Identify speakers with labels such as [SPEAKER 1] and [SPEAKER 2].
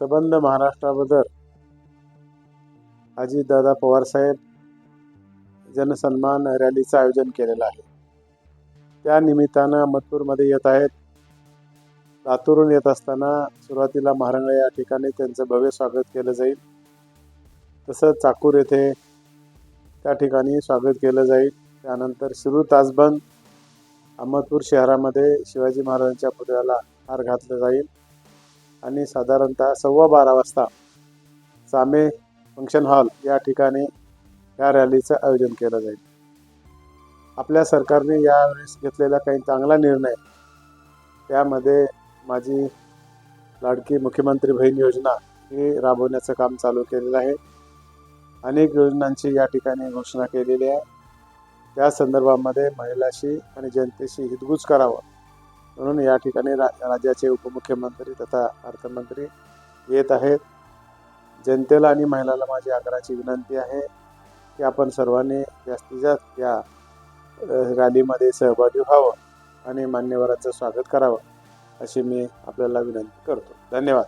[SPEAKER 1] सबंध महाराष्ट्राबद्दल अजितदादा पवारसाहेब जनसन्मान रॅलीचं आयोजन केलेलं आहे. त्या निमित्तानं अहमदपूरमध्ये येत आहेत. लातूरून येत असताना सुरुवातीला महारांगळे या ठिकाणी त्यांचं भव्य स्वागत केलं जाईल. तसंच चाकूर येथे त्या ठिकाणी स्वागत केलं जाईल. त्यानंतर सुरू तासबंद अहमदपूर शहरामध्ये शिवाजी महाराजांच्या पुतळ्याला हार घातला जाईल. आणि साधारणतः सव्वा बारा वाजता सामे फंक्शन हॉल या ठिकाणी या रॅलीचं आयोजन केलं जाईल. आपल्या सरकारने यावेळेस घेतलेला काही चांगला निर्णय त्यामध्ये माझी लाडकी मुख्यमंत्री बहीण योजना ही राबवण्याचं काम चालू केलेलं आहे. अनेक योजनांची या ठिकाणी घोषणा केलेली आहे. त्या संदर्भामध्ये महिलाशी आणि जनतेशी हितगुज करावं. म्हणून या ठिकाणी रा राज्याचे उपमुख्यमंत्री तथा अर्थमंत्री येत आहेत. जनतेला आणि महिलाला माझी आग्रहाची विनंती आहे की आपण सर्वांनी जास्तीत जास्त या रॅलीमध्ये सहभागी व्हावं आणि मान्यवरांचं स्वागत करावं अशी मी आपल्याला विनंती करतो. धन्यवाद.